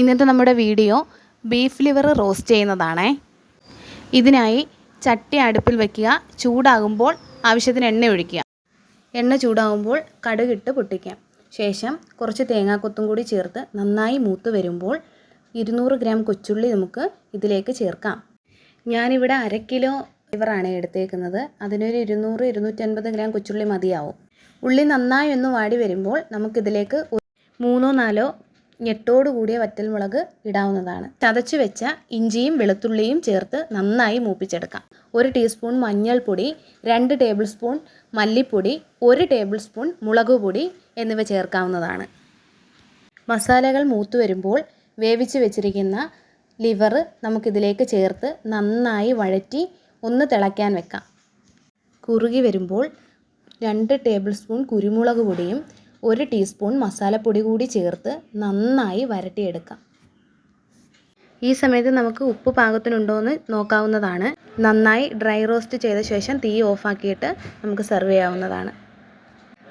ഇന്നത്തെ നമ്മുടെ video beef liver roast ചെയ്യുന്നതാണേ. ഇതിനായി ചട്ടി അടുപ്പിൽ വയ്ക്കുക ചൂടാകുമ്പോൾ ആവശ്യത്തിന് എണ്ണ ഒഴിക്കുക. എണ്ണ ചൂടാകുമ്പോൾ കടുകിട്ട് പൊട്ടിക്കാം. ശേഷം കുറച്ച് തേങ്ങാക്കൊത്തും കൂടി ചേർത്ത് നന്നായി മൂത്ത് വരുമ്പോൾ ഇരുന്നൂറ് ഗ്രാം കൊച്ചുള്ളി നമുക്ക് ഇതിലേക്ക് ചേർക്കാം. ഞാനിവിടെ അര കിലോ ലിവറാണ് എടുത്തേക്കുന്നത്. അതിനൊരു ഇരുന്നൂറ് ഇരുന്നൂറ്റൻപത് ഗ്രാം കൊച്ചുള്ളി മതിയാവും. ഉള്ളി നന്നായി ഒന്ന് വാടി വരുമ്പോൾ നമുക്കിതിലേക്ക് മൂന്നോ നാലോ ഞെട്ടോട് കൂടിയ വറ്റൽമുളക് ഇടാവുന്നതാണ്. ചതച്ച് വെച്ച ഇഞ്ചിയും വെളുത്തുള്ളിയും ചേർത്ത് നന്നായി മൂപ്പിച്ചെടുക്കാം. ഒരു ടീസ്പൂൺ മഞ്ഞൾപ്പൊടി രണ്ട് ടേബിൾ സ്പൂൺ മല്ലിപ്പൊടി ഒരു ടേബിൾ സ്പൂൺ മുളക് പൊടി എന്നിവ ചേർക്കാവുന്നതാണ്. മസാലകൾ മൂത്തു വരുമ്പോൾ വേവിച്ച് വെച്ചിരിക്കുന്ന ലിവർ നമുക്കിതിലേക്ക് ചേർത്ത് നന്നായി വഴറ്റി ഒന്ന് തിളയ്ക്കാൻ വെക്കാം. കുറുകി വരുമ്പോൾ രണ്ട് ടേബിൾ സ്പൂൺ കുരുമുളക് പൊടിയും ഒരു ടീസ്പൂൺ മസാലപ്പൊടി കൂടി ചേർത്ത് നന്നായി വരട്ടിയെടുക്കാം. ഈ സമയത്ത് നമുക്ക് ഉപ്പ് പാകത്തിനുണ്ടോ എന്ന് നോക്കാവുന്നതാണ്. നന്നായി ഡ്രൈ റോസ്റ്റ് ചെയ്ത ശേഷം തീ ഓഫാക്കിയിട്ട് നമുക്ക് സെർവ് ചെയ്യാവുന്നതാണ്.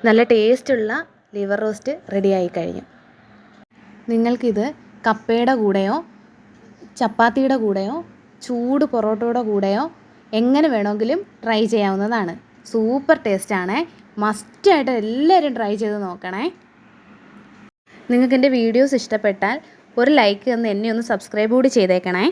നല്ല ടേസ്റ്റുള്ള ലിവർ റോസ്റ്റ് റെഡിയായി കഴിഞ്ഞു. നിങ്ങൾക്കിത് കപ്പയുടെ കൂടെയോ ചപ്പാത്തിയുടെ കൂടെയോ ചൂട് പൊറോട്ടയുടെ കൂടെയോ എങ്ങനെ വേണമെങ്കിലും ട്രൈ ചെയ്യാവുന്നതാണ്. സൂപ്പർ ടേസ്റ്റാണ്. മസ്റ്റായിട്ട് എല്ലാവരും ട്രൈ ചെയ്ത് നോക്കണേ. നിങ്ങൾക്ക് എന്റെ വീഡിയോസ് ഇഷ്ടപ്പെട്ടാൽ ഒരു ലൈക്ക് തന്ന് എന്നെ ഒന്ന് സബ്സ്ക്രൈബ് കൂടി ചെയ്തേക്കണേ.